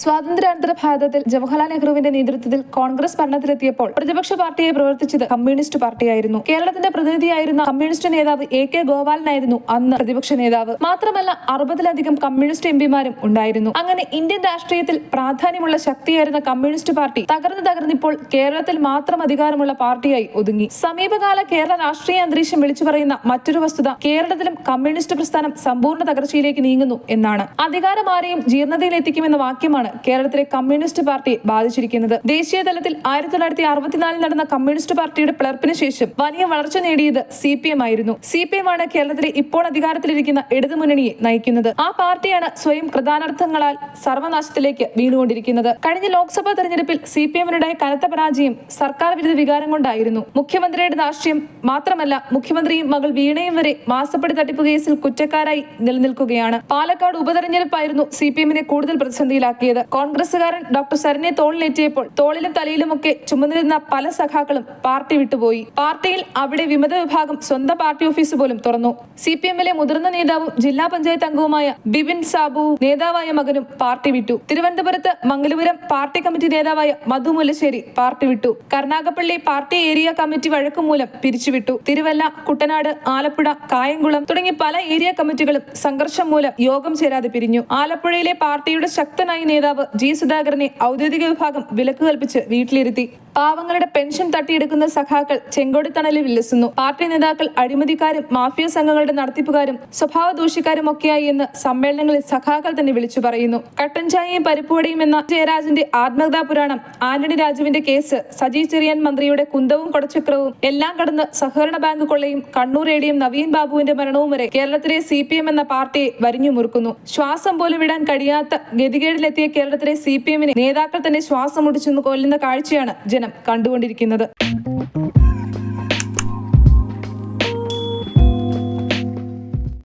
സ്വാതന്ത്ര്യാനന്തര ഭാരതത്തിൽ ജവഹർലാൽ നെഹ്റുവിന്റെ നേതൃത്വത്തിൽ കോൺഗ്രസ് ഭരണത്തിലെത്തിയപ്പോൾ പ്രതിപക്ഷ പാർട്ടിയായി പ്രവർത്തിച്ചത് കമ്മ്യൂണിസ്റ്റ് പാർട്ടിയായിരുന്നു. കേരളത്തിന്റെ പ്രതിനിധിയായിരുന്ന കമ്മ്യൂണിസ്റ്റ് നേതാവ് എ കെ ഗോപാലനായിരുന്നു അന്ന് പ്രതിപക്ഷ നേതാവ്. മാത്രമല്ല അറുപതിലധികം കമ്മ്യൂണിസ്റ്റ് എംപിമാരും ഉണ്ടായിരുന്നു. അങ്ങനെ ഇന്ത്യൻ രാഷ്ട്രീയത്തിൽ പ്രാധാന്യമുള്ള ശക്തിയായിരുന്ന കമ്മ്യൂണിസ്റ്റ് പാർട്ടി തകർന്നു തകർന്നിപ്പോൾ കേരളത്തിൽ മാത്രം അധികാരമുള്ള പാർട്ടിയായി ഒതുങ്ങി. സമീപകാല കേരള രാഷ്ട്രീയ അന്തരീക്ഷം വിളിച്ചു പറയുന്ന മറ്റൊരു വസ്തുത കേരളത്തിലും കമ്മ്യൂണിസ്റ്റ് പ്രസ്ഥാനം സമ്പൂർണ തകർച്ചയിലേക്ക് നീങ്ങുന്നു എന്നാണ്. അധികാരമാരെയും ജീർണതയിലെത്തിക്കുമെന്ന വാക്യമാണ് കേരളത്തിലെ കമ്മ്യൂണിസ്റ്റ് പാർട്ടി ബാധിച്ചിരിക്കുന്നത്. ദേശീയ തലത്തിൽ ആയിരത്തി തൊള്ളായിരത്തി അറുപത്തിനാലിൽ നടന്ന കമ്മ്യൂണിസ്റ്റ് പാർട്ടിയുടെ പിളർപ്പിന് ശേഷം വലിയ വളർച്ച നേടിയത് സി പി എം ആയിരുന്നു. സി പി എം ആണ് കേരളത്തിലെ ഇപ്പോൾ അധികാരത്തിലിരിക്കുന്ന ഇടതുമുന്നണിയെ നയിക്കുന്നത്. ആ പാർട്ടിയാണ് സ്വയം പ്രധാനാർത്ഥങ്ങളാൽ സർവനാശത്തിലേക്ക് വീണുകൊണ്ടിരിക്കുന്നത്. കഴിഞ്ഞ ലോക്സഭാ തെരഞ്ഞെടുപ്പിൽ സി പി എമ്മിനുണ്ടായ കനത്ത പരാജയം സർക്കാർ വിരുദ്ധ വികാരം കൊണ്ടായിരുന്നു. മുഖ്യമന്ത്രിയുടെ രാഷ്ട്രീയം മാത്രമല്ല മുഖ്യമന്ത്രിയും മകൾ വീണയും വരെ മാസപ്പടി തട്ടിപ്പ് കേസിൽ കുറ്റക്കാരായി നിലനിൽക്കുകയാണ്. പാലക്കാട് ഉപതെരഞ്ഞെടുപ്പായിരുന്നു സി പി എമ്മിനെ കൂടുതൽ പ്രതിസന്ധിയിലാക്കിയത്. കോൺഗ്രസുകാരൻ ഡോക്ടർ സരനെ തോളിലേറ്റിയപ്പോൾ തോളിലും തലയിലുമൊക്കെ ചുമന്നിരുന്ന പല സഖാക്കളും പാർട്ടി വിട്ടുപോയി. പാർട്ടിയിൽ അവിടെ വിമത വിഭാഗം സ്വന്തം പാർട്ടി ഓഫീസ് പോലും തുറന്നു. സി പി എമ്മിലെ മുതിർന്ന നേതാവും ജില്ലാ പഞ്ചായത്ത് അംഗവുമായ ബിപിൻ സാബു നേതാവായ മകനും പാർട്ടി വിട്ടു. തിരുവനന്തപുരത്ത് മംഗലപുരം പാർട്ടി കമ്മിറ്റി നേതാവായ മധു മുല്ലശ്ശേരി പാർട്ടി വിട്ടു. കർണാഗപ്പള്ളി പാർട്ടി ഏരിയ കമ്മിറ്റി വഴക്കുമൂലം പിരിച്ചുവിട്ടു തിരുവല്ല കുട്ടനാട് ആലപ്പുഴ കായംകുളം തുടങ്ങി പല ഏരിയ കമ്മിറ്റികളും സംഘർഷം മൂലം യോഗം ചേരാതെ പിരിഞ്ഞു. ആലപ്പുഴയിലെ പാർട്ടിയുടെ ശക്തനായ നേതാവ് ജി സുധാകരനെ ഔദ്യോഗിക വിഭാഗം വിലക്ക് കൽപ്പിച്ച് വീട്ടിലിരുത്തി. പാവങ്ങളുടെ പെൻഷൻ തട്ടിയെടുക്കുന്ന സഖാക്കൾ ചെങ്കോടിത്തണലിൽ വിലസുന്നു. പാർട്ടി നേതാക്കൾ അഴിമതിക്കാരും മാഫിയ സംഘങ്ങളുടെ നടത്തിപ്പുകാരും സ്വഭാവ ദൂഷിക്കാരും ഒക്കെയായി എന്ന് സമ്മേളനങ്ങളിൽ സഖാക്കൾ തന്നെ വിളിച്ചു പറയുന്നു. കട്ടൻ ചായയും പരിപ്പുവടയും എന്ന ജയരാജന്റെ ആത്മകഥാ പുരാണം ആന്റണി രാജുവിന്റെ കേസ് സജി ചെറിയാൻ മന്ത്രിയുടെ കുന്തവും കൊടച്ചക്രവും എല്ലാം കടന്ന് സഹകരണ ബാങ്ക് കൊള്ളയും കണ്ണൂർ എടിയും നവീൻ ബാബുവിന്റെ മരണവും വരെ കേരളത്തിലെ സി എന്ന പാർട്ടിയെ വരിഞ്ഞു മുറുക്കുന്നു. ശ്വാസം പോലും വിടാൻ കഴിയാത്ത ഗതികേടിലെത്തിയ കേരളത്തിലെ സി പി എമ്മിനെ നേതാക്കൾ തന്നെ ശ്വാസം മുടിച്ചു കൊല്ലുന്ന കാഴ്ചയാണ് ജനം കണ്ടുകൊണ്ടിരിക്കുന്നത്.